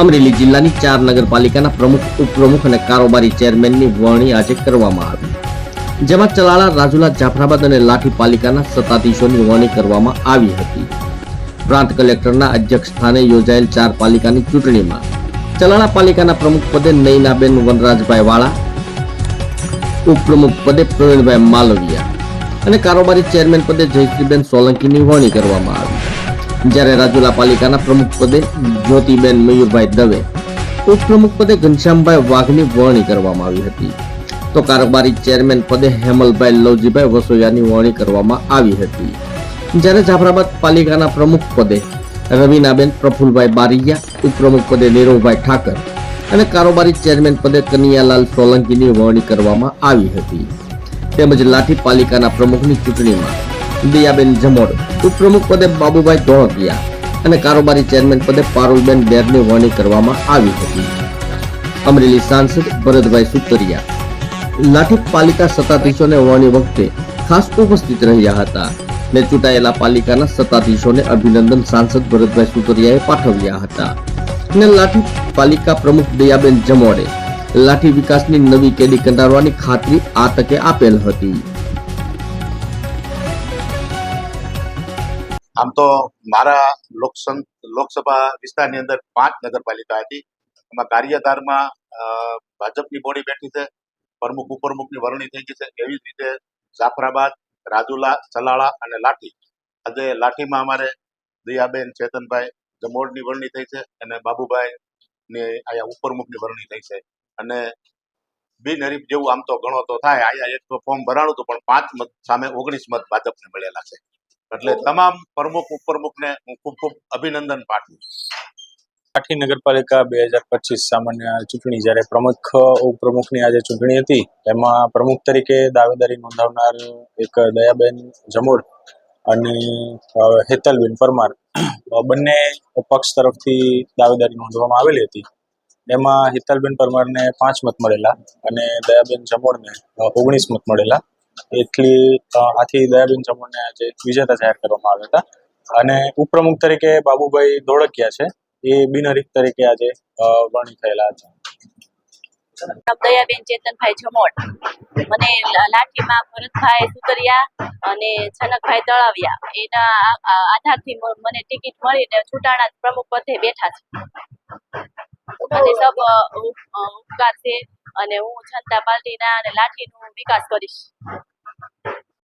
અમરેલી જિલ્લાની ચાર નગરપાલિકાના પ્રમુખ, ઉપપ્રમુખ અને કારોબારી ચેરમેનની વરણી આજે કરવામાં આવી. જેમાં ચલાળા, રાજુલા, જાફરાબાદ અને લાઠી પાલિકાના સત્તાધીશોની વરણી કરવામાં આવી હતી. પ્રાંત કલેક્ટરના અધ્યક્ષ સ્થાને યોજાયેલ ચાર પાલિકાની ચૂંટણીમાં ચલાળા પાલિકાના પ્રમુખ પદે નૈનાબેન વનરાજભાઈ વાળા, ઉપપ્રમુખ પદે પ્રવીણભાઈ માલવિયા અને કારોબારી ચેરમેન પદે જયશ્રીબેન સોલંકીની વરણી કરવામાં આવી. જ્યારે રાજુલા પાલિકાના પ્રમુખ પદે જ્યોતિબેન મયુરભાઈ દવે, ઉપપ્રમુખ પદે ઘનશ્યામભાઈ વાઘની વરણી કરવામાં આવી હતી. તો કારોબારી ચેરમેન પદે હેમલભાઈ લવજીભાઈ વસોયાની વરણી કરવામાં આવી હતી. જ્યારે જાફરાબાદ પાલિકાના પ્રમુખ પદે રવિનાબેન પ્રફુલભાઈ બારૈયા, ઉપપ્રમુખ પદે નીરવભાઈ ઠાકર અને કારોબારી ચેરમેન પદે કનૈયાલાલ સોલંકીની વરણી કરવામાં આવી હતી. તેમજ લાઠી પાલિકાના પ્રમુખની ચૂંટણીમાં દિયાબેન જમોડ ઉપપ્રમુખ પદે બાબુભાઈ ધોળકિયા અને કારોબારી ચેરમેન પદે પારુલબેન બેરની વરણી કરવામાં આવી હતી. અમરેલી સાંસદ ભરતભાઈ સુતરિયા લાઠી પાલિકા સત્તાધીશોને વરણી વખતે ખાસ ઉપસ્થિત રહ્યા હતા ને ચૂંટાયેલા પાલિકાના સત્તાધીશોને અભિનંદન સાંસદ ભરતભાઈ સુતરિયાએ પાઠવ્યા હતા. ને લાઠી પાલિકા પ્રમુખ દયાબેન જમોડે લાઠી વિકાસની નવી કેડી કંડારવાની ખાતરી આ તકે આપેલ હતી. આમ તો મારા લોકસં લોકસભા વિસ્તારની અંદર પાંચ નગરપાલિકા હતી. એમાં કાર્યધારમાં અ, ભાજપની બોડી બેઠી છે. પ્રમુખ ઉપપ્રમુખની વરણી થઈ ગઈ છે. એવી જ રીતે જાફરાબાદ રાજુલા ચલાળા અને લાઠી. આજે લાઠીમાં અમારે દયાબેન ચેતનભાઈ જમોડની વરણી થઈ છે અને બાબુભાઈ ને અહીંયા ઉપરમુખની વરણી થઈ છે. અને બિનહરીફ જેવું આમ તો ગણો તો થાય. અહીંયા એક ફોર્મ ભરાણું હતું પણ પાંચ મત સામે ઓગણીસ મત ભાજપને મળેલા છે. એટલે તમામ પ્રમુખ, ઉપપ્રમુખને હું ખૂબ ખૂબ અભિનંદન પાઠવું પાટી નગરપાલિકા બે હજાર પચીસ સામાન્ય ચૂંટણી જ્યારે પ્રમુખ, ઉપપ્રમુખની આજે ચૂંટણી હતી એમાં પ્રમુખ તરીકે દાવેદારી નોંધાવનાર એક દયાબેન જમોડ અને હેતલબેન પરમાર બંને પક્ષ તરફથી દાવેદારી નોંધવામાં આવેલી હતી. એમાં હેતલબેન પરમારને પાંચ મત મળેલા અને દયાબેન જમોડને ઓગણીસ મત મળેલા. એટલી આથી દયાબેન જમોડને આજે વિજેતા જાહેર કરવામાં આવ્યા હતા. અને ઉપપ્રમુખ તરીકે બાબુભાઈ ધોળકિયા છે. એ બિનહરીફ તરીકે આજે અ, થયેલા હતા. દયાબેન ચેતનભાઈ જમોડ મને લાઠીમાં ભરતભાઈ સુતરિયા અને છનકભાઈ તળાવિયા. એના આધારથી મને ટિકિટ મળીને છૂટાણા પ્રમુખ પદે બેઠા છે. અને સબ ઉપકાર છે. અને હું જનતા પાર્ટીના અને લાઠીનો વિકાસ કરીશ.